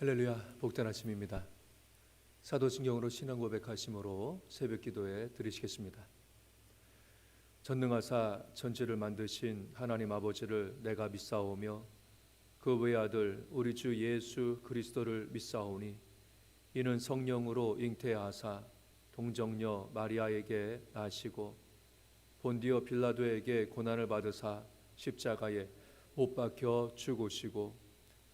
할렐루야 복된 아침입니다. 사도신경으로 신앙 고백하심으로 새벽 기도에 드리시겠습니다. 전능하사 천지를 만드신 하나님 아버지를 내가 믿사오며 그 외아들 우리 주 예수 그리스도를 믿사오니 이는 성령으로 잉태하사 동정녀 마리아에게 나시고 본디오 빌라도에게 고난을 받으사 십자가에 못 박혀 죽으시고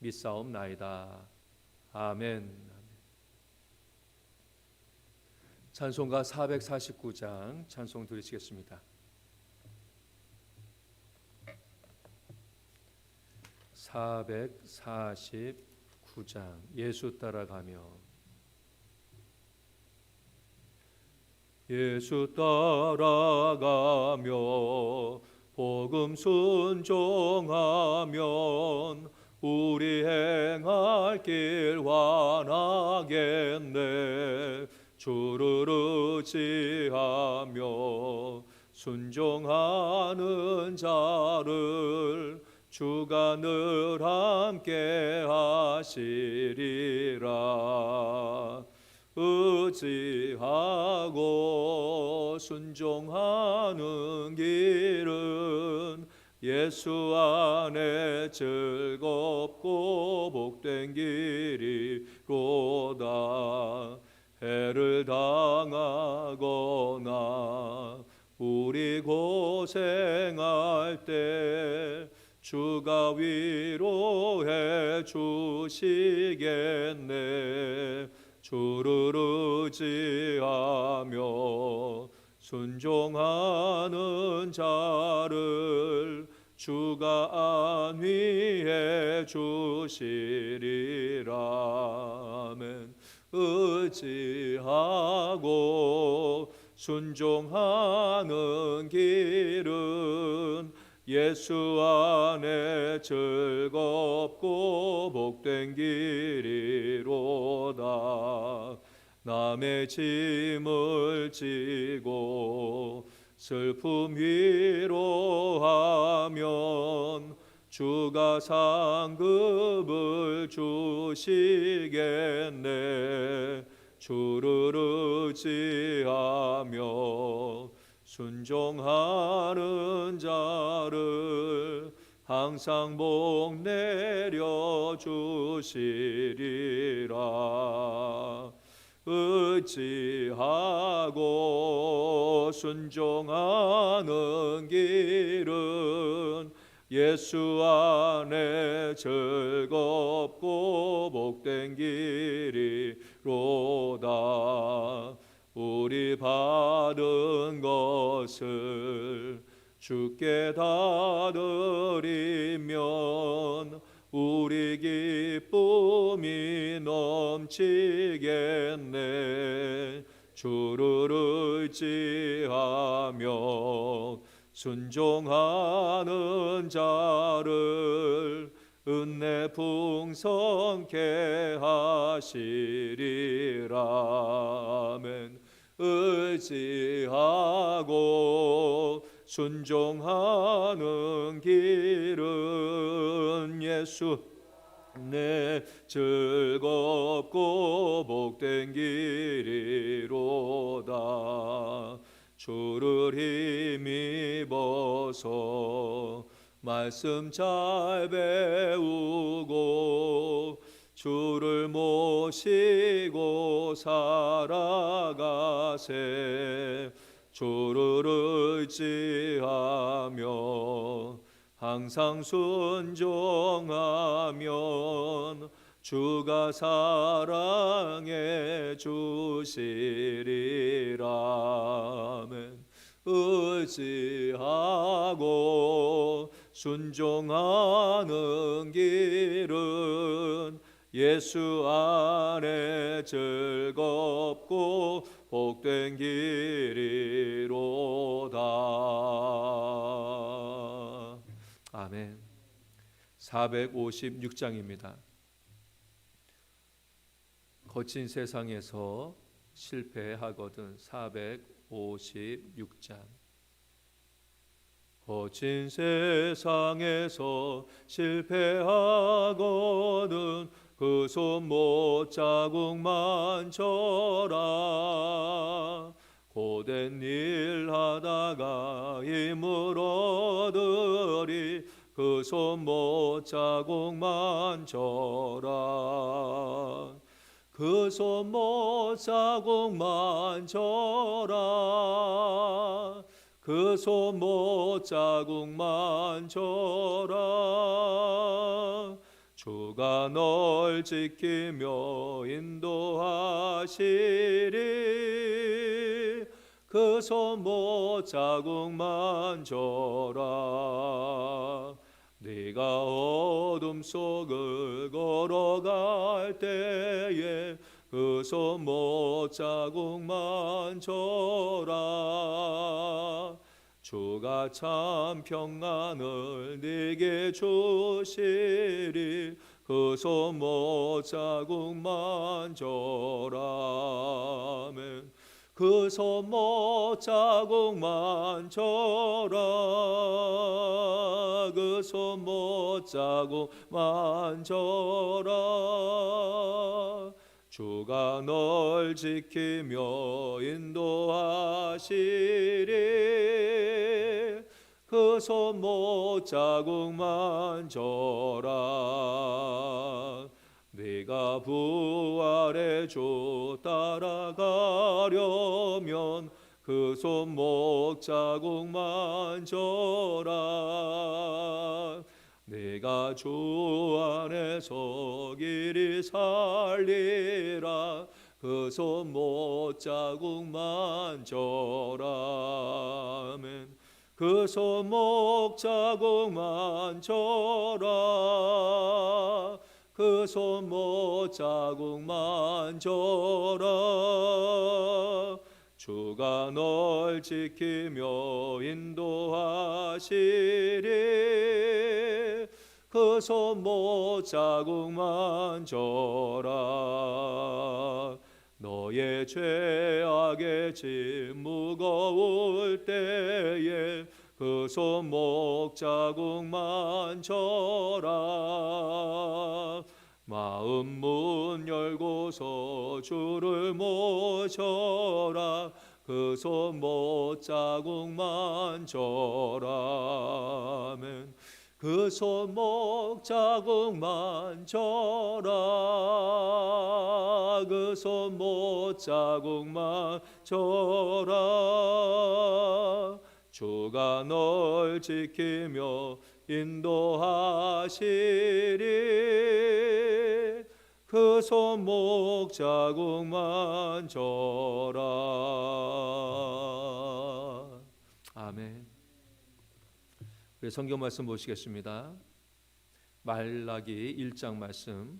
믿사옵나이다. 아멘. 찬송가 449장 찬송 드리시겠습니다. 449장 예수 따라가며 예수 따라가며 복음 순종하면 우리 행할 길 완하겠네. 주를 의지하며 순종하는 자를 주가 늘 함께 하시리라. 의지하고 순종하는 길은 예수 안에 즐겁고 복된 길이로다. 해를 당하거나 우리 고생할 때 주가 위로해 주시겠네. 주를 의지하며 순종하는 자를 주가 안위해 주시리라 아멘 의지하고 순종하는 길은 예수 안에 즐겁고 복된 길이로다. 남의 짐을 지고 슬픔 위로하면 주가 상급을 주시겠네. 주를 의지하며 순종하는 자를 항상 복 내려 주시리라 의지하고 순종하는 길은 예수 안에 즐겁고 복된 길이로다. 우리 받은 것을 주께 다 드리면 우리 기쁨이 넘치겠네. 주를 의지하며 순종하는 자를 은혜 풍성케 하시리라. 아멘. 의지하고 순종하는 길은 예수 내 즐겁고 복된 길이로다. 주를 힘입어서 말씀 잘 배우고 주를 모시고 살아가세 주를 의지하며 항상 순종하면 주가 사랑해 주시리라. 아멘. 의지하고 순종하는 길은 예수 안에 즐겁고 복된 길이로다. 아멘. 456장입니다. 거친 세상에서 실패하거든 456장. 거친 세상에서 실패하거든 그 손 못 자국만 쳐라. 고된 일 하다가 힘을 얻으리. 그 손 못 자국만 쳐라. 그 손 못 자국만 쳐라. 그 손 못 자국만 쳐라 주가 널 지키며 인도하시리. 그 손못 자국만 쳐라. 네가 어둠 속을 걸어갈 때에 그 손못 자국만 쳐라 주가 참 평안을 네게 주시리. 그 손 못 자국만 쳐라면. 그 손못 자국만 쳐라 그 손못 자국만 쳐라 주가 널 지키며 인도하시리. 그 손 못 자국만 쳐라 네가 부활의 주 따라가려면 그 손목 자국만 져라 내가 주 안에서 길이 살리라. 그 손 못 자국만 져라면. 그 손목 자국만 져라 그 손 못 자국만 져라 주가 널 지키며 인도하시리 그 손못 자국만 져라. 너의 죄악의 짐 무거울 때에 그 손목 자국만 져라. 마음 문 열고서 주를 모셔라. 그 손못 자국만 져라면 그 손목 자국만 져라. 그 손못 자국만 져라. 주가 널 지키며 인도하시리. 그 손목 자국만 져라. 아멘 우리 성경 말씀 보시겠습니다. 말라기 1장 말씀.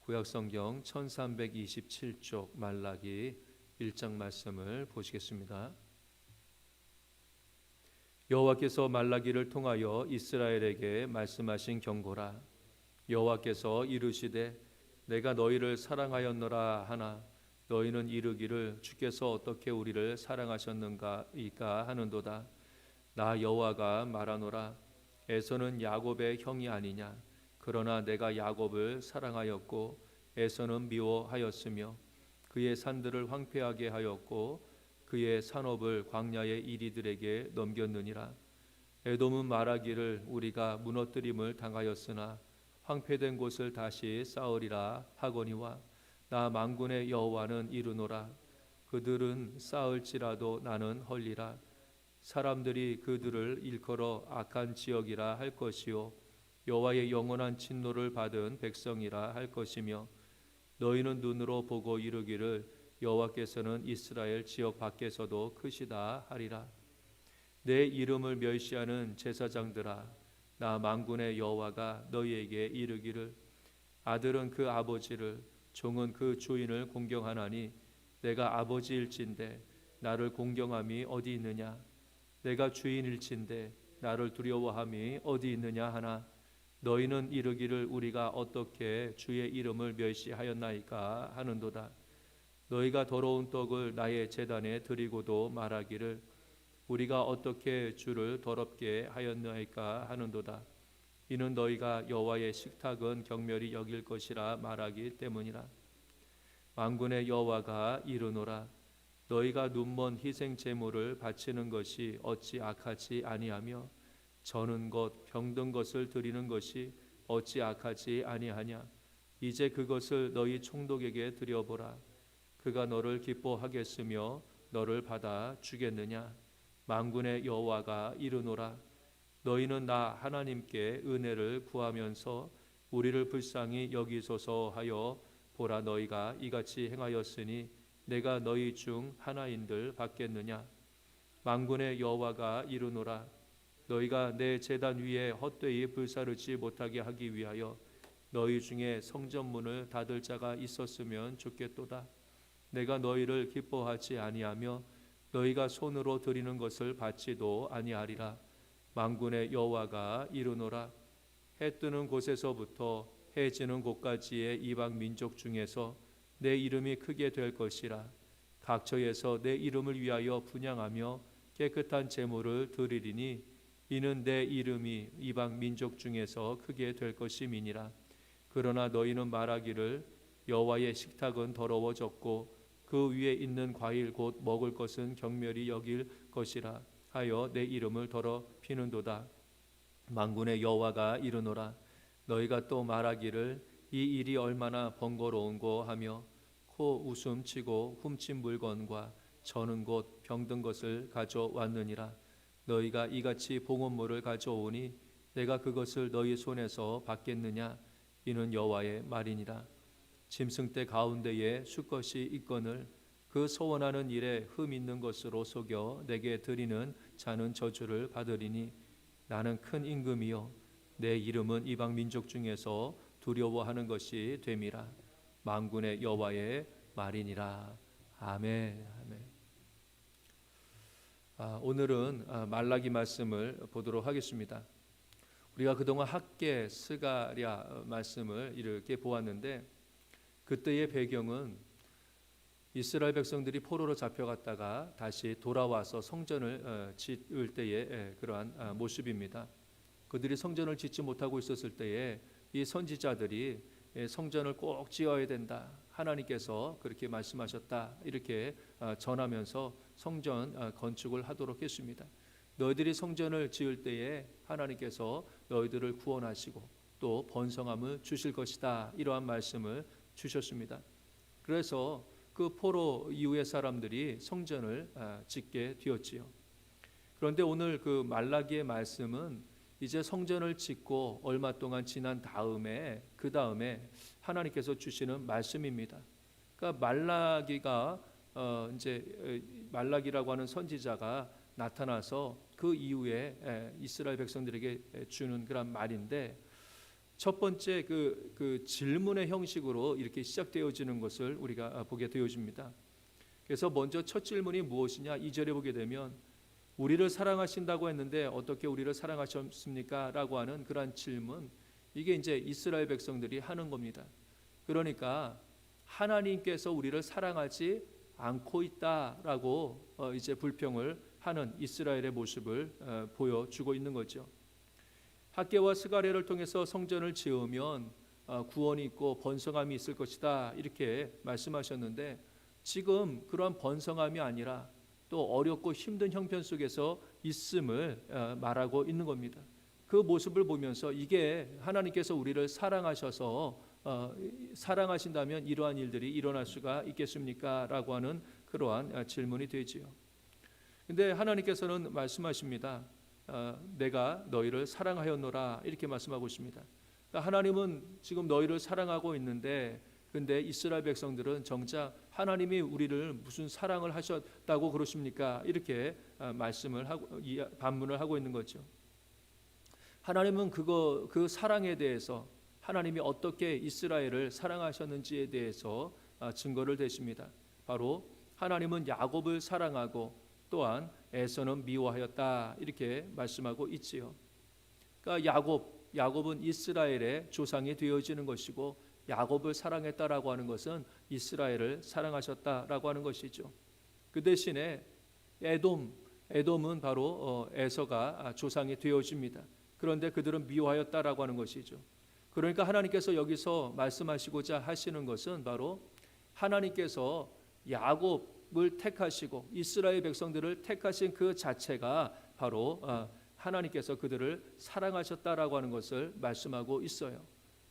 구약 성경 1327쪽 말라기 1장 말씀을 보시겠습니다. 여호와께서 말라기를 통하여 이스라엘에게 말씀하신 경고라. 여호와께서 이르시되 내가 너희를 사랑하였노라 하나 너희는 이르기를 주께서 어떻게 우리를 사랑하셨는가 이까 하는도다 나 여호와가 말하노라. 에서는 야곱의 형이 아니냐. 그러나 내가 야곱을 사랑하였고 에서는 미워하였으며 그의 산들을 황폐하게 하였고 그의 산업을 광야의 이리들에게 넘겼느니라. 에돔은 말하기를 우리가 무너뜨림을 당하였으나 황폐된 곳을 다시 쌓으리라 하거니와 나 만군의 여호와는 이르노라. 그들은 쌓을지라도 나는 헐리라 사람들이 그들을 일컬어 악한 지역이라 할 것이요. 여호와의 영원한 진노를 받은 백성이라 할 것이며 너희는 눈으로 보고 이르기를 여호와께서는 이스라엘 지역 밖에서도 크시다 하리라. 내 이름을 멸시하는 제사장들아 나 만군의 여호와가 너희에게 이르기를 아들은 그 아버지를 종은 그 주인을 공경하나니 내가 아버지일진데 나를 공경함이 어디 있느냐 내가 주인일진데 나를 두려워함이 어디 있느냐 하나 너희는 이르기를 우리가 어떻게 주의 이름을 멸시하였나이까 하는도다. 너희가 더러운 떡을 나의 제단에 드리고도 말하기를 우리가 어떻게 주를 더럽게 하였나이까 하는도다. 이는 너희가 여호와의 식탁은 경멸이 여길 것이라 말하기 때문이라. 만군의 여호와가 이르노라 너희가 눈먼 희생 제물을 바치는 것이 어찌 악하지 아니하며 저는 것 병든 것을 드리는 것이 어찌 악하지 아니하냐? 이제 그것을 너희 총독에게 드려보라. 그가 너를 기뻐하겠으며 너를 받아 주겠느냐? 만군의 여호와가 이르노라. 너희는 나 하나님께 은혜를 구하면서 우리를 불쌍히 여기소서 하여 보라 너희가 이같이 행하였으니 내가 너희 중 하나인들 받겠느냐? 만군의 여호와가 이르노라 너희가 내 제단 위에 헛되이 불사르지 못하게 하기 위하여 너희 중에 성전문을 닫을 자가 있었으면 좋겠도다. 내가 너희를 기뻐하지 아니하며 너희가 손으로 드리는 것을 받지도 아니하리라. 만군의 여호와가 이르노라 해 뜨는 곳에서부터 해 지는 곳까지의 이방 민족 중에서 내 이름이 크게 될 것이라. 각처에서 내 이름을 위하여 분양하며 깨끗한 제물을 드리리니 이는 내 이름이 이방 민족 중에서 크게 될 것임이니라. 그러나 너희는 말하기를 여호와의 식탁은 더러워졌고 그 위에 있는 과일 곧 먹을 것은 경멸이 여길 것이라 하여 내 이름을 더럽히는도다. 만군의 여호와가 이르노라. 너희가 또 말하기를 이 일이 얼마나 번거로운고 하며 코 웃음치고 훔친 물건과 저는 곧 병든 것을 가져왔느니라. 너희가 이같이 봉헌물을 가져오니 내가 그것을 너희 손에서 받겠느냐? 이는 여호와의 말이니라. 짐승 때 가운데에 수것이 있거늘 그 소원하는 일에 흠 있는 것으로 속여 내게 드리는 자는 저주를 받으리니 나는 큰 임금이요. 내 이름은 이방 민족 중에서 두려워하는 것이 됨이라 만군의 여호와의 말이니라 아멘 아멘 아, 오늘은 아, 말라기 말씀을 보도록 하겠습니다. 우리가 그동안 학계 스가랴 말씀을 이렇게 보았는데 그때의 배경은 이스라엘 백성들이 포로로 잡혀갔다가 다시 돌아와서 성전을 어, 짓을 때의 예, 그러한 아, 모습입니다. 그들이 성전을 짓지 못하고 있었을 때에 이 선지자들이 예, 성전을 꼭 지어야 된다. 하나님께서 그렇게 말씀하셨다. 이렇게 아, 전하면서 성전 아, 건축을 하도록 했습니다. 너희들이 성전을 지을 때에 하나님께서 너희들을 구원하시고 또 번성함을 주실 것이다. 이러한 말씀을 주셨습니다. 그래서 그 포로 이후의 사람들이 성전을 아, 짓게 되었지요. 그런데 오늘 그 말라기의 말씀은 이제 성전을 짓고 얼마 동안 지난 다음에 그 다음에 하나님께서 주시는 말씀입니다. 그러니까 말라기가 어 이제 말라기라고 하는 선지자가 나타나서 그 이후에 이스라엘 백성들에게 주는 그런 말인데 첫 번째 그, 그 질문의 형식으로 이렇게 시작되어지는 것을 우리가 보게 되어집니다. 그래서 먼저 첫 질문이 무엇이냐? 이 절에 보게 되면 우리를 사랑하신다고 했는데 어떻게 우리를 사랑하셨습니까? 라고 하는 그러한 질문 이게 이제 이스라엘 백성들이 하는 겁니다. 그러니까 하나님께서 우리를 사랑하지 않고 있다라고 어, 이제 불평을 하는 이스라엘의 모습을 어, 보여주고 있는 거죠. 학계와 스가랴를 통해서 성전을 지으면 어, 구원이 있고 번성함이 있을 것이다 이렇게 말씀하셨는데 지금 그러한 번성함이 아니라 또 어렵고 힘든 형편 속에서 있음을 어, 말하고 있는 겁니다. 그 모습을 보면서 이게 하나님께서 우리를 사랑하셔서 어, 사랑하신다면 이러한 일들이 일어날 수가 있겠습니까?라고 하는 그러한 어, 질문이 되지요. 근데 하나님께서는 말씀하십니다. 어, 내가 너희를 사랑하였노라 이렇게 말씀하고 있습니다. 그러니까 하나님은 지금 너희를 사랑하고 있는데 근데 이스라엘 백성들은 정작 하나님이 우리를 무슨 사랑을 하셨다고 그러십니까? 이렇게 어, 말씀을 하고 반문을 하고 있는 거죠. 하나님은 그거 그 사랑에 대해서 하나님이 어떻게 이스라엘을 사랑하셨는지에 대해서 아, 증거를 대십니다. 바로 하나님은 야곱을 사랑하고 또한 에서는 미워하였다 이렇게 말씀하고 있지요. 그러니까 야곱 야곱은 이스라엘의 조상이 되어지는 것이고 야곱을 사랑했다라고 하는 것은 이스라엘을 사랑하셨다라고 하는 것이죠. 그 대신에 에돔 에돔은 바로 어, 에서가 조상이 되어집니다. 그런데 그들은 미워하였다라고 하는 것이죠. 그러니까 하나님께서 여기서 말씀하시고자 하시는 것은 바로 하나님께서 야곱을 택하시고 이스라엘 백성들을 택하신 그 자체가 바로 어, 하나님께서 그들을 사랑하셨다라고 하는 것을 말씀하고 있어요.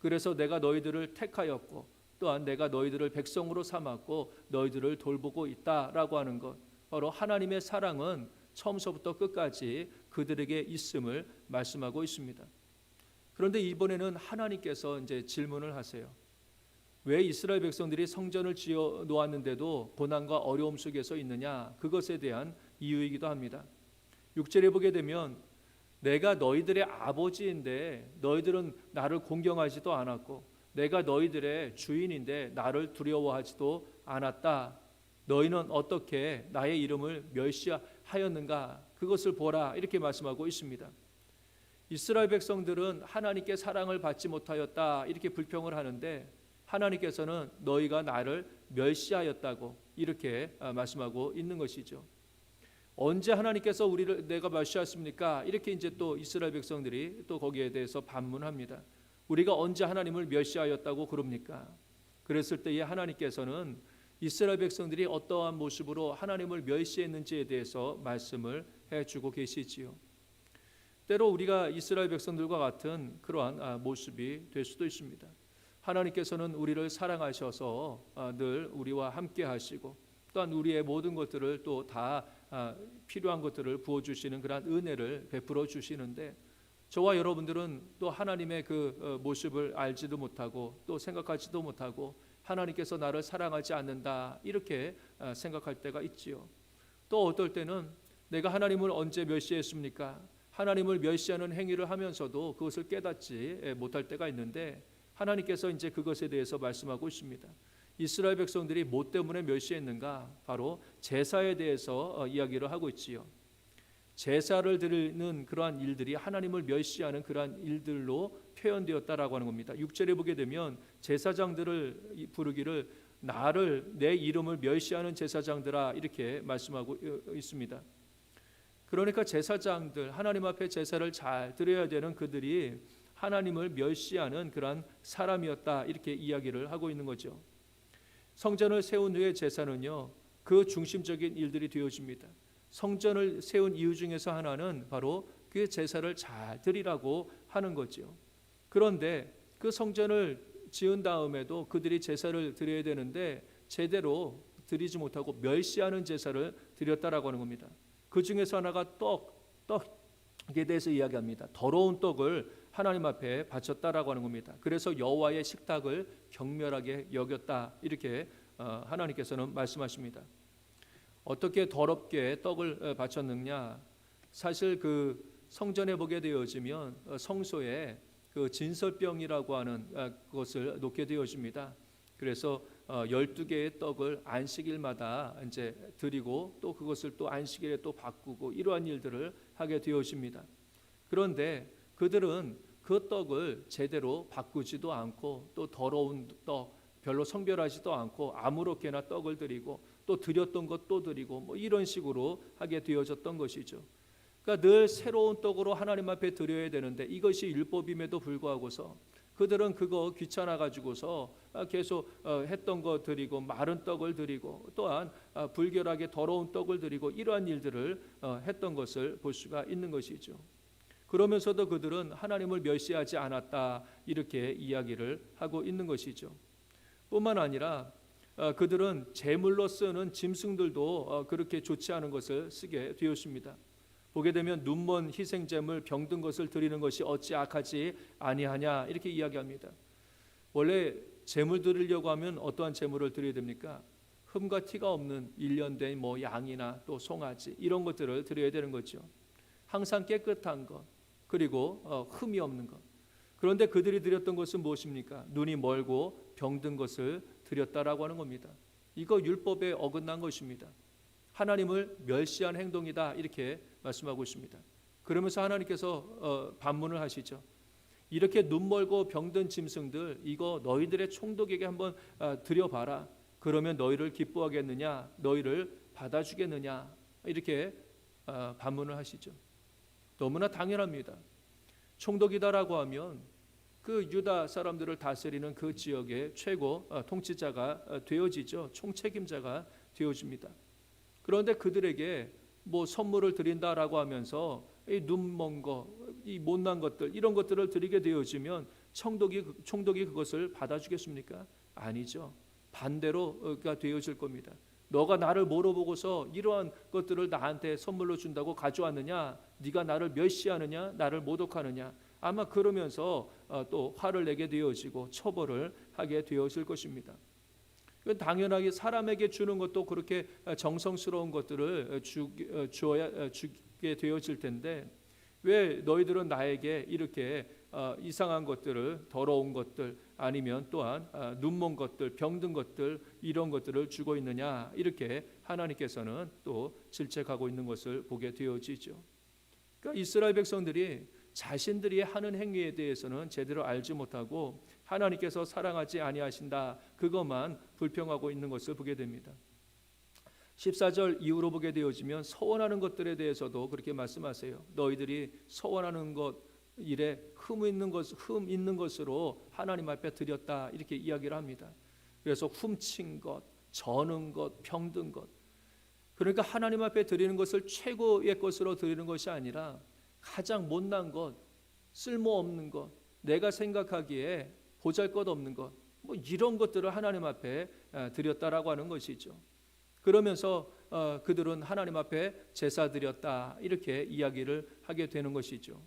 그래서 내가 너희들을 택하였고 또한 내가 너희들을 백성으로 삼았고 너희들을 돌보고 있다라고 하는 것. 바로 하나님의 사랑은 처음서부터 끝까지 그들에게 있음을 말씀하고 있습니다. 그런데 이번에는 하나님께서 이제 질문을 하세요. 왜 이스라엘 백성들이 성전을 지어 놓았는데도 고난과 어려움 속에서 있느냐? 그것에 대한 이유이기도 합니다. 6절에 보게 되면 내가 너희들의 아버지인데 너희들은 나를 공경하지도 않았고 내가 너희들의 주인인데 나를 두려워하지도 않았다. 너희는 어떻게 나의 이름을 멸시하였는가? 그것을 보라. 이렇게 말씀하고 있습니다. 이스라엘 백성들은 하나님께 사랑을 받지 못하였다. 이렇게 불평을 하는데 하나님께서는 너희가 나를 멸시하였다고 이렇게 아, 말씀하고 있는 것이죠. 언제 하나님께서 우리를 내가 멸시하십니까? 이렇게 이제 또 이스라엘 백성들이 또 거기에 대해서 반문합니다. 우리가 언제 하나님을 멸시하였다고 그럽니까? 그랬을 때에 하나님께서는 이스라엘 백성들이 어떠한 모습으로 하나님을 멸시했는지에 대해서 말씀을 해주고 계시지요. 때로 우리가 이스라엘 백성들과 같은 그러한 아, 모습이 될 수도 있습니다. 하나님께서는 우리를 사랑하셔서 아, 늘 우리와 함께 하시고 또한 우리의 모든 것들을 또다 아, 필요한 것들을 부어 주시는 그러한 은혜를 베풀어 주시는데 저와 여러분들은 또 하나님의 그 어, 모습을 알지도 못하고 또 생각하지도 못하고 하나님께서 나를 사랑하지 않는다 이렇게 아, 생각할 때가 있지요. 또 어떨 때는 내가 하나님을 언제 멸시했습니까? 하나님을 멸시하는 행위를 하면서도 그것을 깨닫지 예, 못할 때가 있는데 하나님께서 이제 그것에 대해서 말씀하고 있습니다. 이스라엘 백성들이 뭐 때문에 멸시했는가? 바로 제사에 대해서 어, 이야기를 하고 있지요. 제사를 드리는 그러한 일들이 하나님을 멸시하는 그러한 일들로 표현되었다라고 하는 겁니다. 6절에 보게 되면 제사장들을 부르기를 나를 내 이름을 멸시하는 제사장들아 이렇게 말씀하고 어, 있습니다. 그러니까 제사장들 하나님 앞에 제사를 잘 드려야 되는 그들이 하나님을 멸시하는 그러한 사람이었다 이렇게 이야기를 하고 있는 거죠. 성전을 세운 후의 제사는요 그 중심적인 일들이 되어집니다. 성전을 세운 이유 중에서 하나는 바로 그 제사를 잘 드리라고 하는 거죠. 그런데 그 성전을 지은 다음에도 그들이 제사를 드려야 되는데 제대로 드리지 못하고 멸시하는 제사를 드렸다라고 하는 겁니다. 그 중에서 하나가 떡, 떡 에 대해서 이야기합니다. 더러운 떡을 하나님 앞에 바쳤다라고 하는 겁니다. 그래서 여호와의 식탁을 경멸하게 여겼다 이렇게 어, 하나님께서는 말씀하십니다. 어떻게 더럽게 떡을 어, 바쳤느냐? 사실 그 성전에 보게 되어지면 어, 성소에 그 진설병이라고 하는 것을 놓게 되어집니다. 그래서 12개의 떡을 안식일마다 이제 드리고 또 그것을 또 안식일에 또 바꾸고 이러한 일들을 하게 되어집니다. 그런데 그들은 그 떡을 제대로 바꾸지도 않고 또 더러운 떡 별로 성별하지도 않고 아무렇게나 떡을 드리고 또 드렸던 것 또 드리고 뭐 이런 식으로 하게 되어졌던 것이죠. 그러니까 늘 새로운 떡으로 하나님 앞에 드려야 되는데 이것이 율법임에도 불구하고서 그들은 그거 귀찮아 가지고서 계속 어, 했던 거 드리고 마른 떡을 드리고 또한 아, 불결하게 더러운 떡을 드리고 이러한 일들을 어, 했던 것을 볼 수가 있는 것이죠. 그러면서도 그들은 하나님을 멸시하지 않았다 이렇게 이야기를 하고 있는 것이죠. 뿐만 아니라 어, 그들은 제물로 쓰는 짐승들도 어, 그렇게 좋지 않은 것을 쓰게 되었습니다. 보게 되면 눈먼 희생 제물 병든 것을 드리는 것이 어찌 악하지 아니하냐 이렇게 이야기합니다. 원래 제물 드리려고 하면 어떠한 제물을 드려야 됩니까? 흠과 티가 없는 일년된 뭐 양이나 또 송아지 이런 것들을 드려야 되는 거죠. 항상 깨끗한 것 그리고 어, 흠이 없는 것. 그런데 그들이 드렸던 것은 무엇입니까? 눈이 멀고 병든 것을 드렸다라고 하는 겁니다. 이거 율법에 어긋난 것입니다. 하나님을 멸시한 행동이다 이렇게 말씀하고 있습니다. 그러면서 하나님께서 어, 반문을 하시죠. 이렇게 눈 멀고 병든 짐승들 이거 너희들의 총독에게 한번 아, 드려봐라. 그러면 너희를 기뻐하겠느냐? 너희를 받아주겠느냐? 이렇게 아, 반문을 하시죠. 너무나 당연합니다. 총독이다라고 하면 그 유다 사람들을 다스리는 그 지역의 최고 어, 통치자가 어, 되어지죠. 총책임자가 되어집니다. 그런데 그들에게 뭐 선물을 드린다라고 하면서 이 눈먼 거, 이 못난 것들 이런 것들을 드리게 되어지면 총독이 총독이 그것을 받아주겠습니까? 아니죠. 반대로가 되어질 겁니다. 너가 나를 물어보고서 이러한 것들을 나한테 선물로 준다고 가져왔느냐? 네가 나를 멸시하느냐? 나를 모독하느냐? 아마 그러면서 어, 또 화를 내게 되어지고 처벌을 하게 되어질 것입니다. 그건 당연하게 사람에게 주는 것도 그렇게 정성스러운 것들을 주, 어, 주어야 어, 주게 되어질 텐데 왜 너희들은 나에게 이렇게 이상한 것들을 더러운 것들 아니면 또한 눈먼 것들 병든 것들 이런 것들을 주고 있느냐 이렇게 하나님께서는 또 질책하고 있는 것을 보게 되어지죠. 그러니까 이스라엘 백성들이 자신들이 하는 행위에 대해서는 제대로 알지 못하고 하나님께서 사랑하지 아니하신다 그것만 불평하고 있는 것을 보게 됩니다. 14절 이후로 보게 되어지면 서원하는 것들에 대해서도 그렇게 말씀하세요. 너희들이 서원하는 것 일에 흠 있는 것, 흠 있는 것으로 하나님 앞에 드렸다 이렇게 이야기를 합니다. 그래서 훔친 것, 저는 것, 병든 것. 그러니까 하나님 앞에 드리는 것을 최고의 것으로 드리는 것이 아니라 가장 못난 것, 쓸모없는 것, 내가 생각하기에 보잘것없는 것, 뭐 이런 것들을 하나님 앞에 아, 드렸다라고 하는 것이죠. 그러면서 어, 그들은 하나님 앞에 제사 드렸다 이렇게 이야기를 하게 되는 것이죠.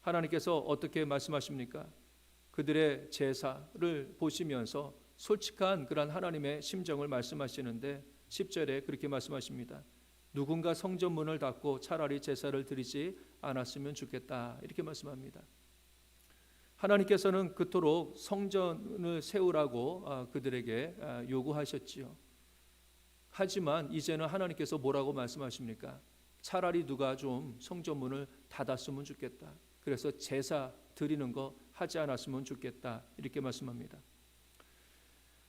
하나님께서 어떻게 말씀하십니까? 그들의 제사를 보시면서 솔직한 그런 하나님의 심정을 말씀하시는데 10절에 그렇게 말씀하십니다. 누군가 성전문을 닫고 차라리 제사를 드리지 않았으면 좋겠다. 이렇게 말씀합니다. 하나님께서는 그토록 성전을 세우라고 아, 그들에게 아, 요구하셨지요. 하지만 이제는 하나님께서 뭐라고 말씀하십니까? 차라리 누가 좀 성전문을 닫았으면 좋겠다. 그래서 제사 드리는 거 하지 않았으면 좋겠다. 이렇게 말씀합니다.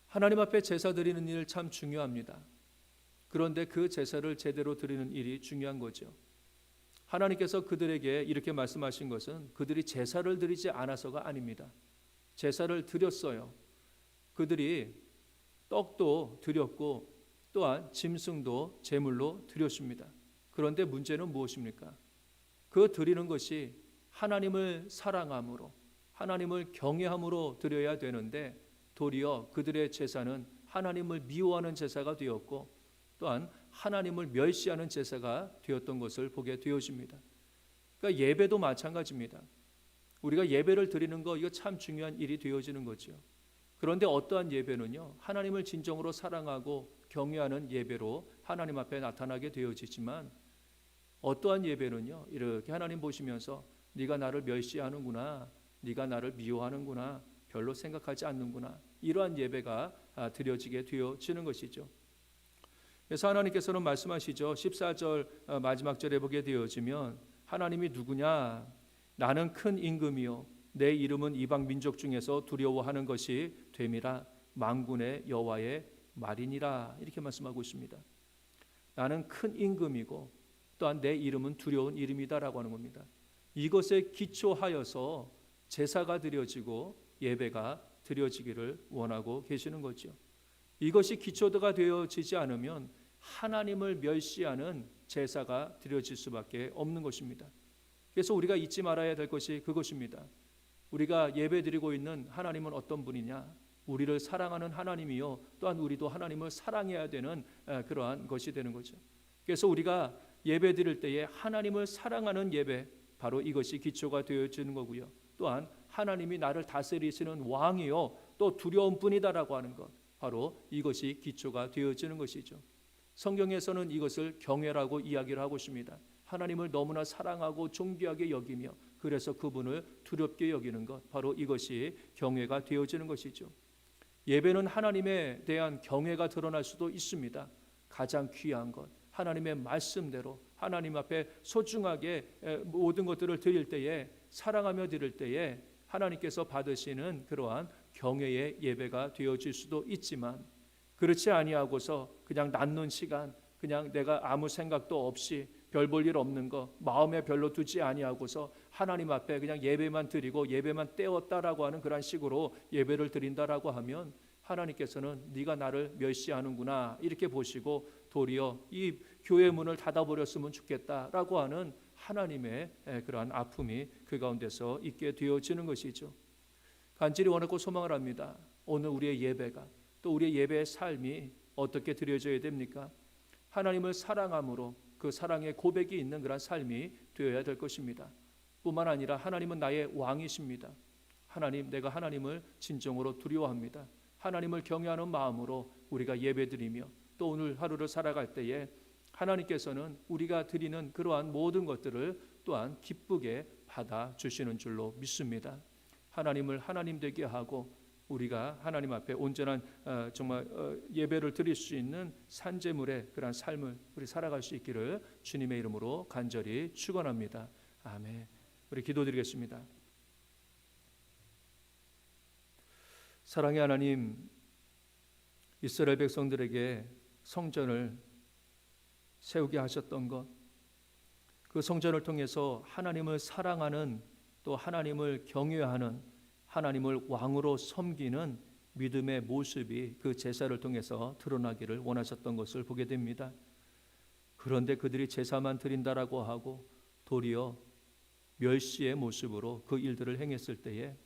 하나님 앞에 제사 드리는 일 참 중요합니다. 그런데 그 제사를 제대로 드리는 일이 중요한 거죠. 하나님께서 그들에게 이렇게 말씀하신 것은 그들이 제사를 드리지 않아서가 아닙니다. 제사를 드렸어요. 그들이 떡도 드렸고 또한 짐승도 제물로 드렸습니다. 그런데 문제는 무엇입니까? 그 드리는 것이 하나님을 사랑함으로 하나님을 경외함으로 드려야 되는데 도리어 그들의 제사는 하나님을 미워하는 제사가 되었고 또한 하나님을 멸시하는 제사가 되었던 것을 보게 되어집니다. 그러니까 예배도 마찬가지입니다. 우리가 예배를 드리는 거 이거 참 중요한 일이 되어지는 거죠. 그런데 어떠한 예배는요 하나님을 진정으로 사랑하고 경외하는 예배로 하나님 앞에 나타나게 되어지지만 어떠한 예배는요 이렇게 하나님 보시면서 네가 나를 멸시하는구나, 네가 나를 미워하는구나, 별로 생각하지 않는구나 이러한 예배가 아, 드려지게 되어지는 것이죠. 그래서 하나님께서는 말씀하시죠. 14절 어, 마지막 절에 보게 되어지면 하나님이 누구냐? 나는 큰 임금이요 내 이름은 이방 민족 중에서 두려워하는 것이 됨이라 망군의 여호와의 말이니라 이렇게 말씀하고 있습니다. 나는 큰 임금이고 또한 내 이름은 두려운 이름이다라고 하는 겁니다. 이것에 기초하여서 제사가 드려지고 예배가 드려지기를 원하고 계시는 거죠. 이것이 기초가 되어지지 않으면 하나님을 멸시하는 제사가 드려질 수밖에 없는 것입니다. 그래서 우리가 잊지 말아야 될 것이 그것입니다. 우리가 예배드리고 있는 하나님은 어떤 분이냐? 우리를 사랑하는 하나님이요. 또한 우리도 하나님을 사랑해야 되는 그러한 것이 되는 거죠. 그래서 우리가 예배 드릴 때에 하나님을 사랑하는 예배 바로 이것이 기초가 되어지는 거고요. 또한 하나님이 나를 다스리시는 왕이요 또 두려운 분이다라고 하는 것 바로 이것이 기초가 되어지는 것이죠. 성경에서는 이것을 경외라고 이야기를 하고 있습니다. 하나님을 너무나 사랑하고 존귀하게 여기며 그래서 그분을 두렵게 여기는 것 바로 이것이 경외가 되어지는 것이죠. 예배는 하나님에 대한 경외가 드러날 수도 있습니다. 가장 귀한 것 하나님의 말씀대로 하나님 앞에 소중하게 에, 모든 것들을 드릴 때에 사랑하며 드릴 때에 하나님께서 받으시는 그러한 경외의 예배가 되어질 수도 있지만 그렇지 아니하고서 그냥 낳는 시간 그냥 내가 아무 생각도 없이 별 볼 일 없는 거 마음에 별로 두지 아니하고서 하나님 앞에 그냥 예배만 드리고 예배만 떼었다라고 하는 그런 식으로 예배를 드린다라고 하면 하나님께서는 네가 나를 멸시하는구나 이렇게 보시고 도리어 이 교회 문을 닫아버렸으면 좋겠다라고 하는 하나님의 그러한 아픔이 그 가운데서 있게 되어지는 것이죠. 간절히 원하고 소망을 합니다. 오늘 우리의 예배가 또 우리의 예배의 삶이 어떻게 드려져야 됩니까? 하나님을 사랑함으로 그 사랑의 고백이 있는 그런 삶이 되어야 될 것입니다. 뿐만 아니라 하나님은 나의 왕이십니다. 하나님, 내가 하나님을 진정으로 두려워합니다. 하나님을 경외하는 마음으로 우리가 예배드리며 또 오늘 하루를 살아갈 때에 하나님께서는 우리가 드리는 그러한 모든 것들을 또한 기쁘게 받아 주시는 줄로 믿습니다. 하나님을 하나님 되게 하고 우리가 하나님 앞에 온전한 어, 정말 어, 예배를 드릴 수 있는 산재물의 그러한 삶을 우리 살아갈 수 있기를 주님의 이름으로 간절히 축원합니다. 아멘. 우리 기도드리겠습니다. 사랑의 하나님, 이스라엘 백성들에게 성전을 세우게 하셨던 것, 그 성전을 통해서 하나님을 사랑하는 또 하나님을 경외하는 하나님을 왕으로 섬기는 믿음의 모습이 그 제사를 통해서 드러나기를 원하셨던 것을 보게 됩니다. 그런데 그들이 제사만 드린다라고 하고 도리어 멸시의 모습으로 그 일들을 행했을 때에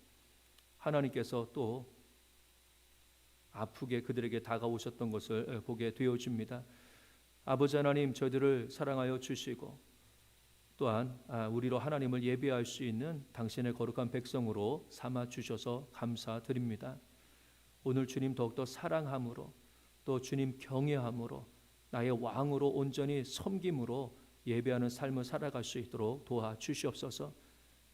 하나님께서 또 아프게 그들에게 다가오셨던 것을 보게 되어집니다. 아버지 하나님 저희들을 사랑하여 주시고 또한 아, 우리로 하나님을 예배할 수 있는 당신의 거룩한 백성으로 삼아 주셔서 감사드립니다. 오늘 주님 더욱더 사랑함으로 또 주님 경외함으로 나의 왕으로 온전히 섬김으로 예배하는 삶을 살아갈 수 있도록 도와 주시옵소서.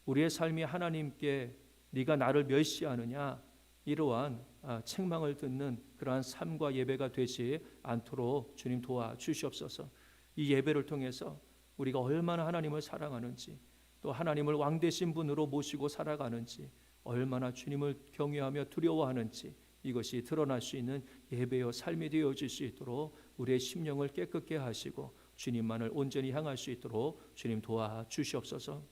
우리의 삶이 하나님께 네가 나를 멸시하느냐 이러한 아, 책망을 듣는 그러한 삶과 예배가 되지 않도록 주님 도와 주시옵소서. 이 예배를 통해서 우리가 얼마나 하나님을 사랑하는지 또 하나님을 왕 되신 분으로 모시고 살아가는지 얼마나 주님을 경외하며 두려워하는지 이것이 드러날 수 있는 예배여 삶이 되어질 수 있도록 우리의 심령을 깨끗게 하시고 주님만을 온전히 향할 수 있도록 주님 도와 주시옵소서.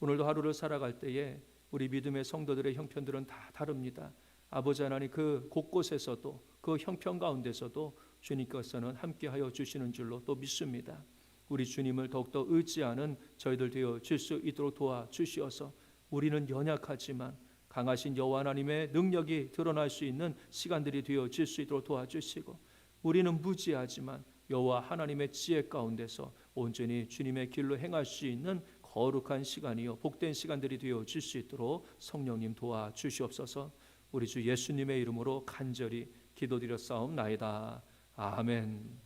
오늘도 하루를 살아갈 때에 우리 믿음의 성도들의 형편들은 다 다릅니다. 아버지 하나님 그 곳곳에서도 그 형편 가운데서도 주님께서는 함께하여 주시는 줄로 또 믿습니다. 우리 주님을 더욱더 의지하는 저희들 되어 질 수 있도록 도와 주시어서 우리는 연약하지만 강하신 여호와 하나님의 능력이 드러날 수 있는 시간들이 되어 질 수 있도록 도와주시고 우리는 무지하지만 여호와 하나님의 지혜 가운데서 온전히 주님의 길로 행할 수 있는 거룩한 시간이요 복된 시간들이 되어 질 수 있도록 성령님 도와 주시옵소서. 우리 주 예수님의 이름으로 간절히 기도드렸사옵나이다. 아멘.